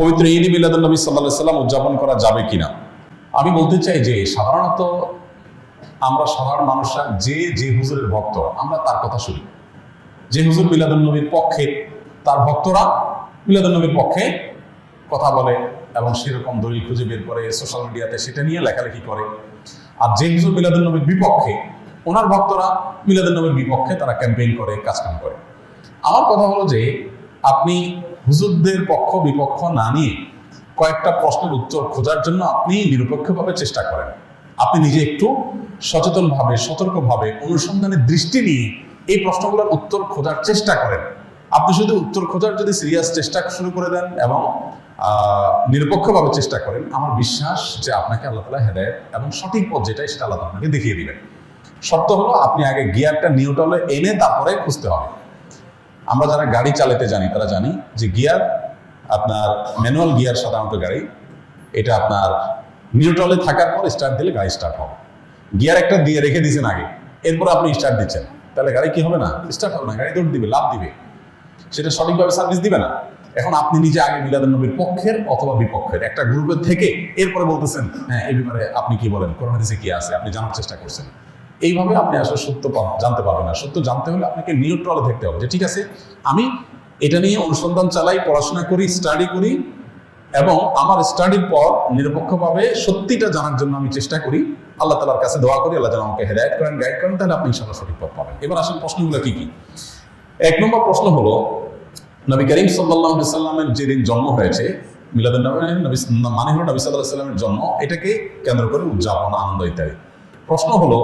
পবিত্র ঈদ মিলাদুল নবী সাল্লাহ সাল্লাম উদযাপন করা যাবে কিনা? আমি বলতে চাই যে সাধারণত আমরা সাধারণ মানুষরা যে যে হুজুরের ভক্ত, আমরা তার কথা শুনি। যে হুজুর মিলাদুল নবীর পক্ষে, তার ভক্তরা মিলাদুল নবীর পক্ষে কথা বলে এবং সেরকম দলিল খুঁজে বের করে সোশ্যাল মিডিয়াতে সেটা নিয়ে লেখালেখি করে। আর যে হুজুর মিলাদুল নবীর বিপক্ষে, ওনার ভক্তরা মিলাদুল নবীর বিপক্ষে তারা ক্যাম্পেইন করে, কাজকাম করে। আমার কথা হলো যে আপনি হুজুরদের পক্ষ, বিপক্ষ না নিয়ে কয়েকটা প্রশ্নের উত্তর খোঁজার জন্য আপনি নিরপেক্ষভাবে চেষ্টা করেন। আপনি নিজে একটু সচেতনভাবে, সতর্কভাবে অনুসন্ধানের দৃষ্টি নিয়ে এই প্রশ্নগুলোর উত্তর খোঁজার চেষ্টা করেন। আপনি শুধু উত্তর খোঁজার যদি সিরিয়াস চেষ্টা শুরু করে দেন এবং নিরপেক্ষভাবে চেষ্টা করেন, আমার বিশ্বাস যে আপনাকে আল্লাহ তালা হেদায়ত এবং সঠিক পথ যেটাই সেটা আল্লাহ আপনাকে দেখিয়ে দিবেন। শর্ত হলো আপনি আগে গিয়ারটা নিউটলে এনে তারপরে খুঁজতে হবে। আমরা যারা গাড়ি চালাতে জানি, তারা জানি যে গিয়ার, আপনার ম্যানুয়াল গিয়ার সাধারণত গাড়ি, এটা আপনার নিউট্রালে থাকার পর স্টার্ট দিলে গাড়ি স্টার্ট হবে। গিয়ার একটা দিয়ে রেখে দিয়েছেন আগে, এরপর আপনি স্টার্ট দিচ্ছেন। তাহলে গাড়ি কি হবে না? স্টার্ট হবে না, গাড়ি দৌড় দিবে লাভ দিবে। সেটা সঠিকভাবে সার্ভিস দিবে না। এখন আপনি নিজে আগে মিলাদুল নবীর পক্ষের অথবা বিপক্ষের, একটা গ্রুপের থেকে এরপরে বলতেছেন হ্যাঁ এই ব্যাপারে আপনি কি বলেন? কোরআন হাদিসে কি আছে? আপনি জানার চেষ্টা করছেন। এইভাবে আপনি আসলে সত্য জানতে পারবেন না। সত্য জানতে হলে আপনাকে নিউট্রালে থাকতে হবে যে, ঠিক আছে, আমি এটা নিয়ে অনুসন্ধান চালাই, পড়াশোনা করি স্টাডি করি এবং আমার স্টাডির পর নিরপেক্ষভাবে সত্যিটা জানার জন্য আমি চেষ্টা করি। আল্লাহ তালার কাছে দোয়া করি, আল্লাহ যেন আমাকে হেদায়ত করেন গাইড করেন, তাহলে আপনি ইনশাল্লাহ সঠিক পথ পাবেন। এবার আসেন প্রশ্নগুলো কি কি? এক নম্বর প্রশ্ন হলো, নবী করিম সাল্লাহ সাল্লামের যেদিন জন্ম হয়েছে মিলাদুল মানে হলো নবী সাল্লাহ সাল্লামের জন্ম। এটাকে কেন্দ্র করে উদযাপন, আনন্দ ইত্যাদি। প্রশ্ন হলো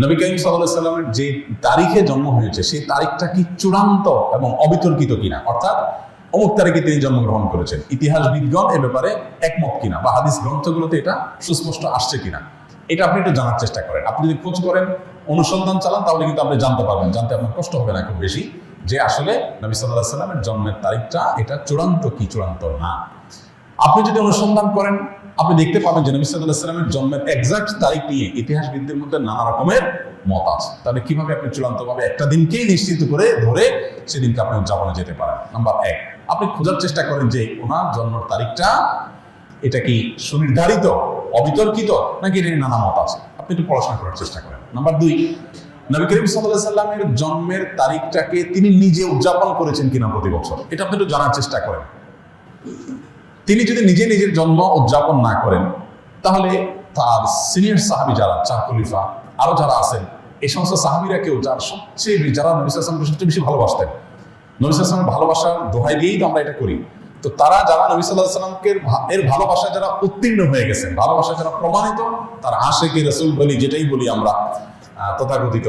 নবী করিম সাল্লামের যে তারিখে জন্ম হয়েছে, সেই তারিখটা কি চূড়ান্ত এবং অবিতর্কিত কিনা? অর্থাৎ অমুক তারিখে তিনি জন্মগ্রহণ করেছেন। ইতিহাসবিদগণ এ ব্যাপারে একমত কিনা বা হাদিস গ্রন্থগুলোতে এটা সুস্পষ্ট আসছে কিনা? এটা আপনি একটু জানার চেষ্টা করেন। আপনি যদি খোঁজ করেন, অনুসন্ধান চালান, তাহলে কিন্তু আপনি জানতে পারবেন। জানতে আপনার কষ্ট হবে না খুব বেশি যে আসলে নবী সাল্লাহ সাল্লামের জন্মের তারিখটা এটা চূড়ান্ত কি চূড়ান্ত না। আপনি যদি অনুসন্ধান করেন, আপনি দেখতে পাবেন যে নবী সাল্লাহ সাল্লামের জন্মের এক্সাক্ট তারিখ নিয়ে ইতিহাসবিদদের মধ্যে নানা রকমের মত আছে। তাহলে কীভাবে আপনি চূড়ান্তভাবে একটা দিনকেই নিশ্চিত করে ধরে সেদিনকে আপনি উদযাপনে যেতে পারেন? নাম্বার এক, আপনি খোঁজার চেষ্টা করেন যে ওনার জন্মের তারিখটা এটা কি সুনির্ধারিত, অবিতর্কিত, নাকি এর নানা মত আছে? আপনি একটু পড়াশোনা করার চেষ্টা করেন। নাম্বার দুই, নবী করিম সাল্লাহ সাল্লামের জন্মের তারিখটাকে তিনি নিজে উদযাপন করেছেন কিনা প্রতি বছর? এটা আপনি একটু জানার চেষ্টা করেন। তিনি যদি নিজে নিজের জন্ম উদযাপন না করেন, তাহলে তার সিনিয়র সাহাবি যারা চা খলিফা, আরও যারা আছেন, এই সমস্ত সাহাবিরা কেউ যার সবচেয়ে যারা নবী সাল্লামকে সবচেয়ে বেশি ভালোবাসতেন। নবী সাল্লামের ভালোবাসার দোহাই দিয়েই তো আমরা এটা করি। তো তারা যারা নবী সাল্লাহ সাল্লামকে এর ভালোবাসায় যারা উত্তীর্ণ হয়ে গেছেন, ভালোবাসায় যারা প্রমাণিত, তার আশেকে রসুল বলি, যেটাই বলি আমরা তথাকথিত।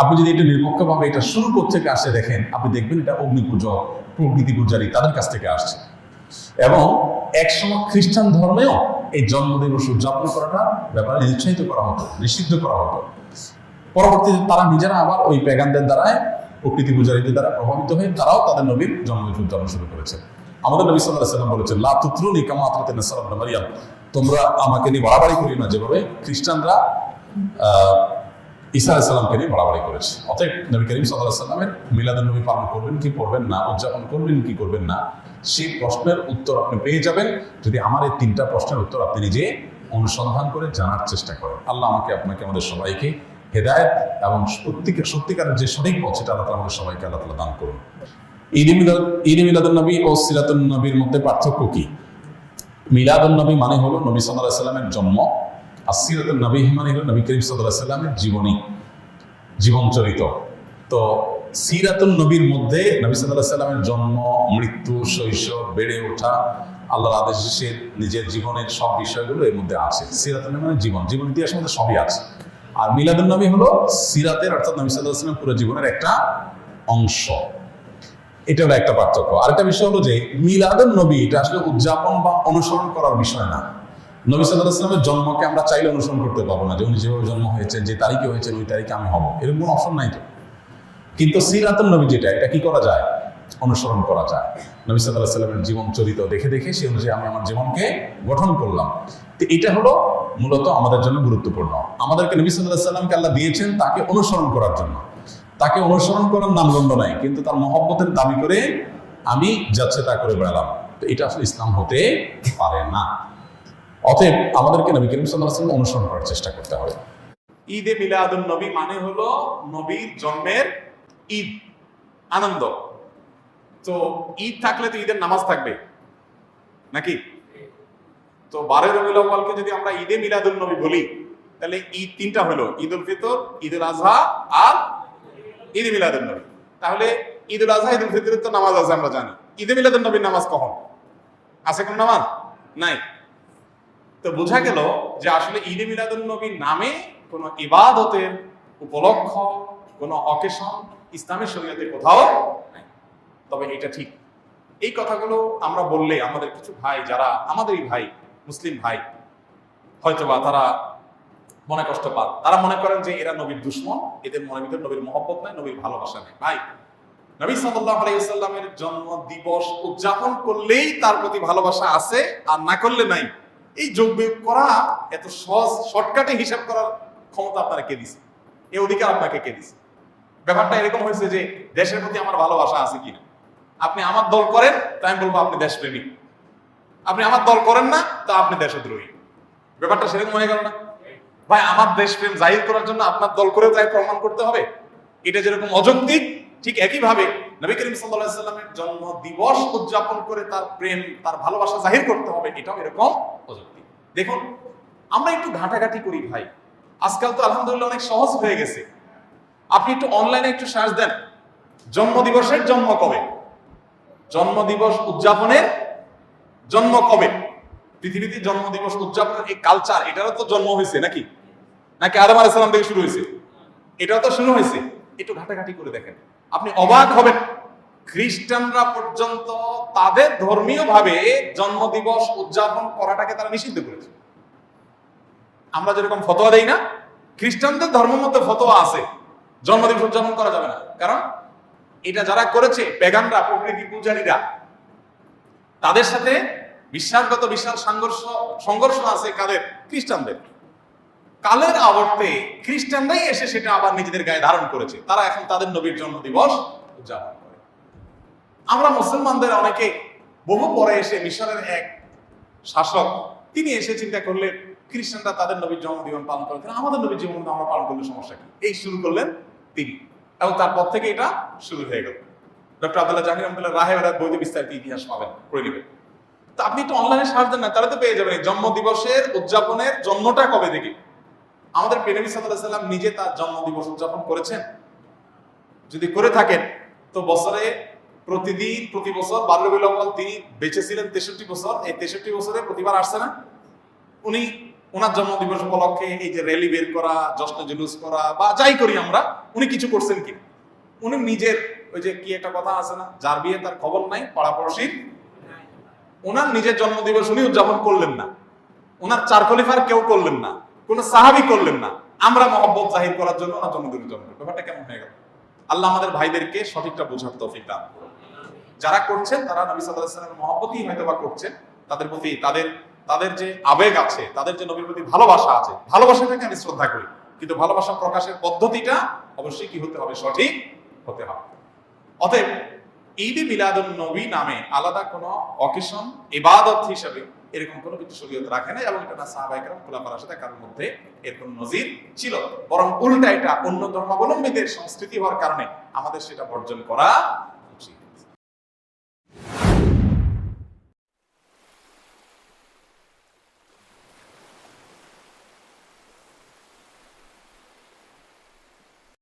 আপনি যদি এটা নিরপেক্ষভাবে এটা শুরু থেকে আসে দেখেন, আপনি দেখবেন এটা অগ্নি পুজো প্রকৃতি পূজারী তাদের কাছ থেকে আসছে। এবং একসময় খ্রিস্টান ধর্মেও এই জন্মদিবস উদযাপন করাটা ব্যাপারে নিরুৎসাহিত করা হতো, নিষিদ্ধ করা হতো। পরবর্তীতে তারা নিজেরা আবার ওই প্যাগানদের দ্বারায়, প্রকৃতি পূজারীদের দ্বারা প্রভাবিত হয়ে তারাও তাদের নবীর জন্মদিন উদযাপন শুরু করেছে। আমাদের নবী সাল্লাহ সাল্লাম বলেছেন, লা তুত্রুনি কামা আতরাতে নাসারাত মারিয়াম। তোমরা আমাকে নিয়ে বাড়াবাড়ি করি না। যেভাবে খ্রিস্টানরা ঈসা আলাইসাল্লামকে নিয়ে বাড়াবাড়ি করেছে। অতএব নবী করিম সাল্লাহ সাল্লামের মিলাদুল নবী পালন করবেন কি করবেন না, উদযাপন করবেন কি করবেন না, সেই প্রশ্নের উত্তর আপনি পেয়ে যাবেন। যদি আমার এই তিনটা প্রশ্নের উত্তর আপনি নিজে অনুসন্ধান করে জানার চেষ্টা করেন। আল্লাহ আমাকে, আপনাকে, আমাদের সবাইকে হেদায়ত এবং প্রত্যেকের সত্যিকারের যে সঠিক পথ, সেটা আল্লাহ আমাদের সবাইকে আল্লাহ তালা দান করুন। ঈদ মিলাদ ঈদ নবী ও সিরাতুল নবীর মধ্যে পার্থক্য কি? মিলাদুল নবী মানে হলো নবী সাল্লাহ সাল্লামের জন্ম আর সিরাতুল নবী মানে হলো নবী করিম সাল্লাহ সাল্লামের জীবনী, জীবন চরিত। তো সিরাতুল নবীর মধ্যে নবী সাল্লাহ সাল্লামের জন্ম, মৃত্যু, শৈশব, বেড়ে ওঠা, আল্লাহর আদেশে সে নিজের জীবনের সব বিষয়গুলো এর মধ্যে আছে। সিরাতুল নবী মানে জীবন জীবন ইতিহাসের মধ্যে সবই আছে। আর মিলাদুল নবী হলো সিরাতের, অর্থাৎ নবী সাল্লাহ পুরো জীবনের একটা অংশ। এটা হলো একটা পার্থক্য। আরেকটা বিষয় হলো যে মিলাদুল নবী, এটা আসলে উদযাপন বা অনুসরণ করার বিষয় না। নবী সাল্লাহ জন্মকে আমরা চাইলে অনুসরণ করতে পারব না যে উনি যেভাবে জন্ম হয়েছে যে তারিখে হয়েছে ওই তারিখে আমি হব। এরকম কোনো অপশন নাই তো। কিন্তু সিরাতুল নবী যেটা, এটা কি করা যায়? অনুসরণ করা যায়। নবী সাল্লাহ সাল্লামের জীবন চরিত দেখে দেখে সেই অনুযায়ী আমি আমার জীবনকে গঠন করলাম। তো এটা হলো মূলত আমাদের জন্য গুরুত্বপূর্ণ। আমাদেরকে নবী সাল্লাহ সাল্লামকে আল্লাহ দিয়েছেন তাকে অনুসরণ করার জন্য। তাকে অনুসরণ করার নামগন্ধ নাই, কিন্তু তার মহব্বতের দাবি করে আমি যাচ্ছে তা করে বেড়ালাম। তো এটা আসলে ইসলাম হতে পারে না। অতএব আমাদেরকে নবী করিম সাল্লাহ অনুসরণ করার চেষ্টা করতে হবে। ঈদে মিলাদুন নবী মানে হলো নবীর জন্মের ঈদ, আনন্দ। তো ঈদ থাকলে তো ঈদের নামাজ থাকবে, নাকি? তো বারো রবিউল আউ্বালকে যদি আমরা ঈদে মিলাদুন নবী বলি, তাহলে ঈদ তিনটা হলো ঈদ উল ফিতর ঈদ উল আজহা আর ঈদে মিলাদুন নবী। তাহলে ঈদ উল আজহা ঈদ উল ফিতরের তো নামাজ আছে, আমরা জানি। ঈদে মিলাদুন নবীর নামাজ কখন? আছে কোন নামাজ? নাই। তো বোঝা গেল যে আসলে ঈদে মিলাদুন নবীর নামে কোনো ইবাদতের উপলক্ষ, কোনো অকেশন ইসলামের শরীয়তে কোথাও নাই। তবে এটা ঠিক। এই কথাগুলো আমরা বললে আমাদের কিছু ভাই যারা, আমাদেরই ভাই, মুসলিম ভাই, হয়তোবা তারা মনে কষ্ট পান। তারা মনে করেন যে এরা নবীর দুশ্মন, এদের মনে ভিতরে নবীর মহব্বত নাই, নবীর ভালোবাসা নেই। ভাই, নবী সাল্লাল্লাহু আলাইহি সাল্লামের জন্ম দিবস উদযাপন করলেই তার প্রতি ভালোবাসা আছে, আর না করলে নাই। এই যোগ বিয়োগ করা এত সহজ শর্টকাটে হিসাব করার ক্ষমতা আপনারা কে দিছে? এই অধিকার আপনাকে কে দিছে? ব্যাপারটা এরকম হয়েছে যে দেশের প্রতি আমার ভালোবাসা আছে কিনা? আপনি আমার দল করেন তাই আমি বলব আপনি দেশপ্রেমিক আপনি আমার দল করেন না, তা আপনি দেশদ্রোহী। ব্যাপারটা সেরকম হয়ে গেল না? ভাই, আমার দেশপ্রেম জাহির করার জন্য আপনার দল করে তাই প্রমাণ করতে হবে। এটা যেরকম অযৌক্তিক, ঠিক একইভাবে নবী করিম সাল্লামের জন্ম দিবস উদযাপন করে তার প্রেম, তার ভালোবাসা জাহির করতে হবে, এটাও এরকম। অযৌক্তিক দেখুন, আমরা একটু ঘাটাঘাটি করি ভাই। আজকাল তো আলহামদুলিল্লাহ অনেক সহজ হয়ে গেছে। আপনি একটু অনলাইনে একটু সার্চ দেন, জন্ম দিবসের জন্ম কবে? জন্ম দিবস উদযাপনের জন্ম কবে? পৃথিবীতে জন্ম দিবস উদযাপনের এই কালচার এটারও তো জন্ম হয়েছে নাকি? নাকি আদম আলাইহিস সালাম থেকে শুরু হয়েছে? এটাও তো শুরু হয়েছে। একটু ঘাটাঘাটি করে দেখেন। আপনি অবাক হবেন। খ্রিস্টানরা পর্যন্ত তাদের ধর্মীয় ভাবে জন্মদিবস উদযাপন করাটাকে তারা নিষিদ্ধ করেছে। আমরা যেরকম ফতোয়া দেই না, খ্রিস্টানদের ধর্ম মধ্যে ফতোয়া আছে, জন্মদিবস উদযাপন করা যাবে না। কারণ এটা যারা করেছে, পেগানরা, প্রকৃতি পূজারীরা, তাদের সাথে বিশ্বাসগত বিশাল সংঘর্ষ সংঘর্ষ আছে কাদের? খ্রিস্টানদের। কালের আবর্তে খ্রিস্টানরাই এসে সেটা আবার নিজেদের গায়ে ধারণ করেছে। তারা এখন তাদের নবীর জন্মদিবস উদযাপন আমরা মুসলমানদের অনেকে বহু পরে এসে মিশরের এক শাসক, তিনি এসে চিন্তা করলেন, খ্রিস্টানরা তাদের নবীর জন্মদিবস পালন করে তাহলে আমাদের নবীর জন্মদিন আমরা পালন করলে সমস্যা কি? এই শুরু করলেন তিনি। এবং তারপর থেকে এটা শুরু হয়ে গেল। ডক্টর আব্দুল্লাহ জাহির আহমদুল্লাহ রাহেবের বইতে বিস্তারিত ইতিহাস পাবেন করে নেবেন। তো আপনি একটু অনলাইনে সার্চ দেন না, তাহলে তো পেয়ে যাবেন জন্ম দিবসের উদযাপনের জন্মটা কবে থেকে? আমাদের সাল্লাহ সাল্লাম নিজে তার জন্ম দিবস উদযাপন করেছেন। যদি করে থাকেন, তো বছরে প্রতিদিন, প্রতি বছর আউ্বাল তিনি বেঁচে ছিলেন তেষট্টি বছর। এই তেষট্টি বছরে প্রতিবার আসছে না। উনি ওনার জন্মদিবস উপলক্ষে এই যে র্যালি বের করা, জশ্ন জুলুস করা বা যাই করি আমরা, উনি কিছু করছেন কি? উনি নিজের ওই যে কি একটা কথা আছে না, যার বিয়ে তার খবর নাই পাড়াপড়শির ওনার নিজের জন্মদিবস উনি উদযাপন করলেন না। ওনার চার খলিফার কেউ করলেন না। কোন সাহাবি করলেন না। আমরা মহব্বত জাহির করার জন্য ওনার জন্মদিন উদযাপন ব্যাপারটা কেমন হয়ে গেল? আল্লাহ আমাদের ভাইদেরকে সঠিকটা বোঝার তৌফিক দান। যারা করছেন, তারা নবী আলাইহি ওয়াসাল্লামের মহব্বতই হয়তো বা করছেন তাদের প্রতি, তাদের তাদের যে আবেগ আছে, তাদের যে নবীর প্রতি ভালোবাসা আছে, ভালোবাসাটাকে আমি শ্রদ্ধা করি। কিন্তু ভালোবাসা প্রকাশের পদ্ধতিটা অবশ্যই কি হতে হবে? সঠিক হতে হবে। অতএব ঈদে মিলাদুন নবী নামে আলাদা কোনো অকেশন, ইবাদত হিসাবে এরকম কোনো কিছু শরীয়ত রাখে না এবং এটা সাহাবাইকরাম খোলাফার সাথে কারোর মধ্যে এর কোনো নজির ছিল বরং উল্টা এটা অন্য ধর্মাবলম্বীদের সংস্কৃতি হওয়ার কারণে আমাদের সেটা বর্জন করা